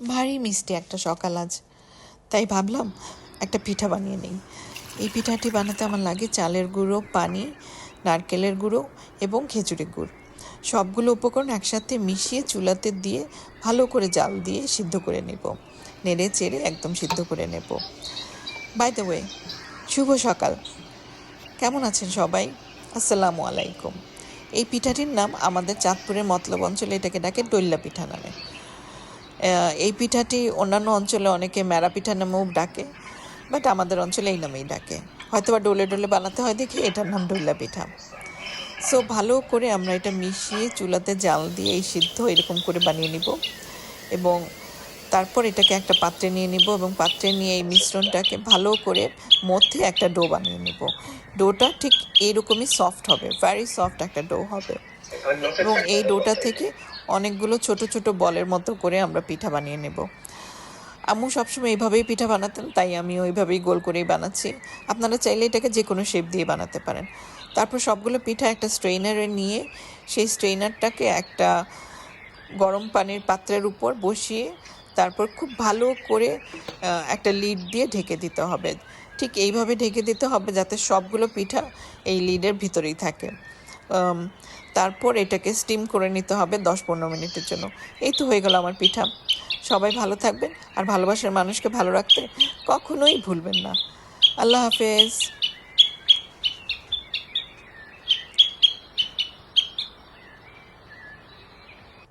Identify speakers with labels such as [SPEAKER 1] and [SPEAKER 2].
[SPEAKER 1] ভারী মিষ্টি একটা সকাল আজ। তাই ভাবলাম একটা পিঠা বানিয়ে নিই। এই পিঠাটি বানাতে আমার লাগে চালের গুঁড়ো পানি নারকেলের গুঁড়ো এবং খেজুরের গুড়। সবগুলো উপকরণ একসাথে মিশিয়ে চুলাতে দিয়ে ভালো করে জাল দিয়ে সিদ্ধ করে নেব। নেড়ে চেড়ে একদম সিদ্ধ করে নেব। বাই দ্য ওয়ে শুভ সকাল। কেমন আছেন সবাই? আসসালামু আলাইকুম। এই পিঠাটির নাম আমাদের চাঁদপুরের মতলব অঞ্চলে এটাকে ডাকে ডৈল্লা পিঠা নামে। এই পিঠাটি অন্যান্য অঞ্চলে অনেকে মেরা পিঠা নামেও ডাকে, বাট আমাদের অঞ্চলে এই নামেই ডাকে। হয়তো বা ডোলে ডোলে বানাতে হয়, দেখি এটার নাম ডোলা পিঠা। সো ভালো করে আমরা এটা মিশিয়ে চুলাতে জাল দিয়ে এই সিদ্ধ এরকম করে বানিয়ে নিব এবং তারপর এটাকে একটা পাত্রে নিয়ে নিব এবং পাত্রে নিয়ে এই মিশ্রণটাকে ভালো করে মধ্যে একটা ডো বানিয়ে নিব। ডোটা ঠিক এইরকমই সফট হবে ভ্যারি সফট একটা ডো হবে। এবং এই ডোটা থেকে অনেকগুলো ছোট ছোট বলের মতো করে আমরা পিঠা বানিয়ে নেব। আম্মু সবসময় এইভাবেই পিঠা বানাতেন, তাই আমি ওইভাবেই গোল করেই বানাচ্ছি। আপনারা চাইলে এটাকে যে কোনো শেপ দিয়ে বানাতে পারেন। তারপর সবগুলো পিঠা একটা স্ট্রেইনারে নিয়ে সেই স্ট্রেইনারটাকে একটা গরম পানির পাত্রের উপর বসিয়ে তারপর খুব ভালো করে একটা লিড দিয়ে ঢেকে দিতে হবে। ঠিক এইভাবে ঢেকে দিতে হবে যাতে সবগুলো পিঠা এই লিডের ভিতরেই থাকে। তারপর এটাকে স্টিম করে নিতে হবে দশ পনেরো মিনিটের জন্য। এই তো হয়ে গেল আমার পিঠা। সবাই ভালো থাকবেন আর ভালোবাসার মানুষকে ভালো রাখতে কখনোই ভুলবেন না। আল্লাহ হাফেজ।